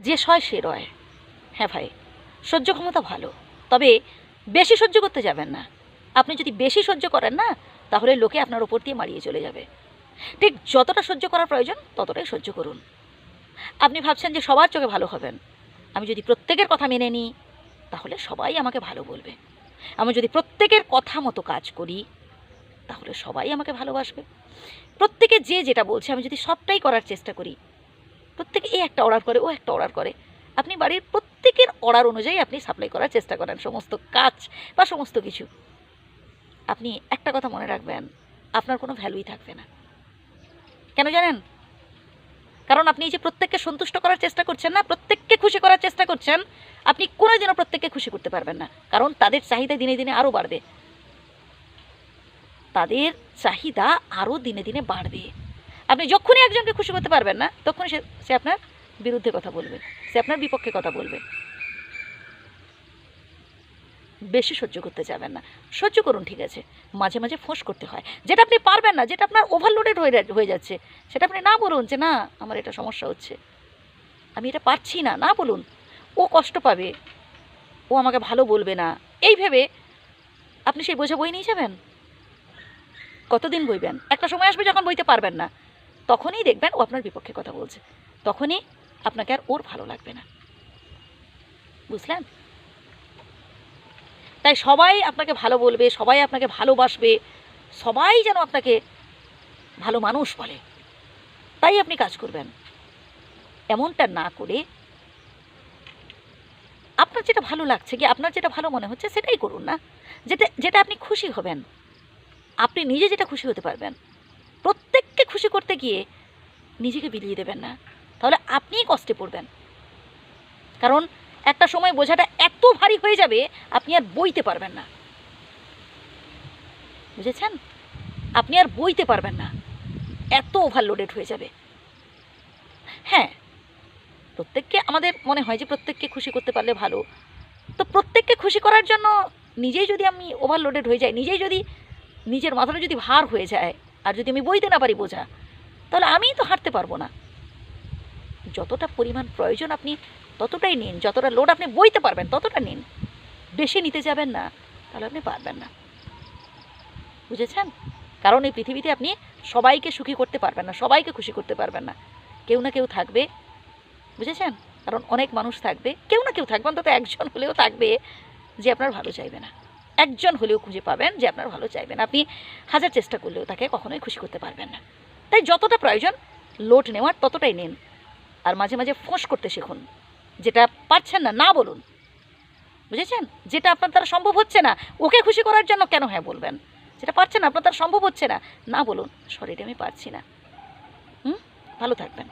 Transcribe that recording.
যে সয় সে রয়। হ্যাঁ ভাই, সহ্য ক্ষমতা ভালো। তবে বেশি সহ্য করতে যাবেন না। আপনি যদি বেশি সহ্য করেন না, তাহলে লোকে আপনার ওপর দিয়ে মারিয়ে চলে যাবে। ঠিক যতটা সহ্য করার প্রয়োজন, ততটাই সহ্য করুন। আপনি ভাবছেন যে সবার চোখে ভালো হবেন। আমি যদি প্রত্যেকের কথা মেনে নিই, তাহলে সবাই আমাকে ভালো বলবে। আমি যদি প্রত্যেকের কথা মতো কাজ করি, তাহলে সবাই আমাকে ভালোবাসবে। প্রত্যেকে যে যেটা বলছে, আমি যদি সবটাই করার চেষ্টা করি প্রত্যেকে এ একটা অর্ডার করে, ও একটা অর্ডার করে। আপনি বাড়ির প্রত্যেকের অর্ডার অনুযায়ী আপনি সাপ্লাই করার চেষ্টা করেন, সমস্ত কাজ বা সমস্ত কিছু। আপনি একটা কথা মনে রাখবেন, আপনার কোনো ভ্যালুই থাকবে না। কেন জানেন? কারণ আপনি এই যে প্রত্যেককে সন্তুষ্ট করার চেষ্টা করছেন না, প্রত্যেককে খুশি করার চেষ্টা করছেন, আপনি কোনোদিনও প্রত্যেককে খুশি করতে পারবেন না। কারণ তাদের চাহিদা দিনে দিনে আরও বাড়বে। তাদের চাহিদা আরও দিনে দিনে বাড়বে। আপনি যখনই একজনকে খুশি করতে পারবেন না তখন সে সে আপনার বিরুদ্ধে কথা বলবে, সে আপনার বিপক্ষে কথা বলবে। বেশি সহ্য করতে যাবেন না। সহ্য করুন, ঠিক আছে? মাঝে মাঝে ফোঁস করতে হয়। যেটা আপনি পারবেন না, যেটা আপনার ওভারলোডেড হয়ে হয়ে যাচ্ছে, সেটা আপনি না বলুন যে, না, আমার এটা সমস্যা হচ্ছে। আমি এটা পারছি না। না বলুন। ও কষ্ট পাবে। ও আমাকে ভালো বলবে না। এই ভেবে আপনি সেই বোঝা বই নিয়ে যাবেন? কতদিন বইবেন? একটা সময় আসবে যখন বইতে পারবেন না। তখনই দেখবেন ও আপনার বিপক্ষে কথা বলছে। তখনই আপনাকে আর ওর ভালো লাগবে না। বুঝলেন? তাই সবাই আপনাকে ভালো বলবে, সবাই আপনাকে ভালোবাসবে, সবাই যেন আপনাকে ভালো মানুষ বলে। তাই আপনি কাজ করবেন। এমনটা না করে আপনার যেটা ভালো লাগছে কি, আপনার যেটা ভালো মনে হচ্ছে সেটাই করুন না। যেটা যেটা আপনি খুশি হবেন, আপনি নিজে যেটা খুশি হতে পারবেন প্রত্যেককে খুশি করতে গিয়ে নিজেকে বিলিয়ে দেবেন না। তাহলে আপনিই কষ্টে পড়বেন। কারণ একটা সময় বোঝাটা এত ভারী হয়ে যাবে, আপনি আর বইতে পারবেন না। বুঝেছেন? আপনি আর বইতে পারবেন না। এত ওভারলোডেড হয়ে যাবে। হ্যাঁ প্রত্যেককে আমাদের মনে হয় যে প্রত্যেককে খুশি করতে পারলে ভালো। তো প্রত্যেককে খুশি করার জন্য নিজেই যদি আমি ওভারলোডেড হয়ে যাই, নিজেই যদি নিজের মাথাটা যদি ভার হয়ে যায় আর যদি আমি বইতে না পারি বোঝা, তাহলে আমিই তো হাঁটতে পারব না। যতটা পরিমাণ প্রয়োজন আপনি ততটাই নিন, যতটা লোড আপনি বইতে পারবেন ততটা নিন। বেশি নিতে যাবেন না, তাহলে আপনি পারবেন না। বুঝেছেন? কারণ এই পৃথিবীতে আপনি সবাইকে সুখী করতে পারবেন না, সবাইকে খুশি করতে পারবেন না। কেউ না কেউ থাকবে। বুঝেছেন? কারণ অনেক মানুষ থাকবে। কেউ না কেউ থাকবে, অন্তত একজন হলেও থাকবে যে আপনার ভালো চাইবে না। একজন হলেও খুঁজে পাবেন যে আপনার ভালো চাইবেন। আপনি হাজার চেষ্টা করলেও তাকে কখনোই খুশি করতে পারবেন না। তাই যতটা প্রয়োজন লোড নেওয়ার ততটাই নিন। আর মাঝে মাঝে ফোঁস করতে শিখুন, যেটা পারছেন না না বলুন। বুঝেছেন? যেটা আপনার দ্বারা সম্ভব হচ্ছে না, ওকে খুশি করার জন্য কেন হ্যাঁ বলবেন? যেটা পারছেন না, আপনার দ্বারা সম্ভব হচ্ছে না না বলুন। সরিটা আমি পারছি না। হুম? ভালো থাকবেন।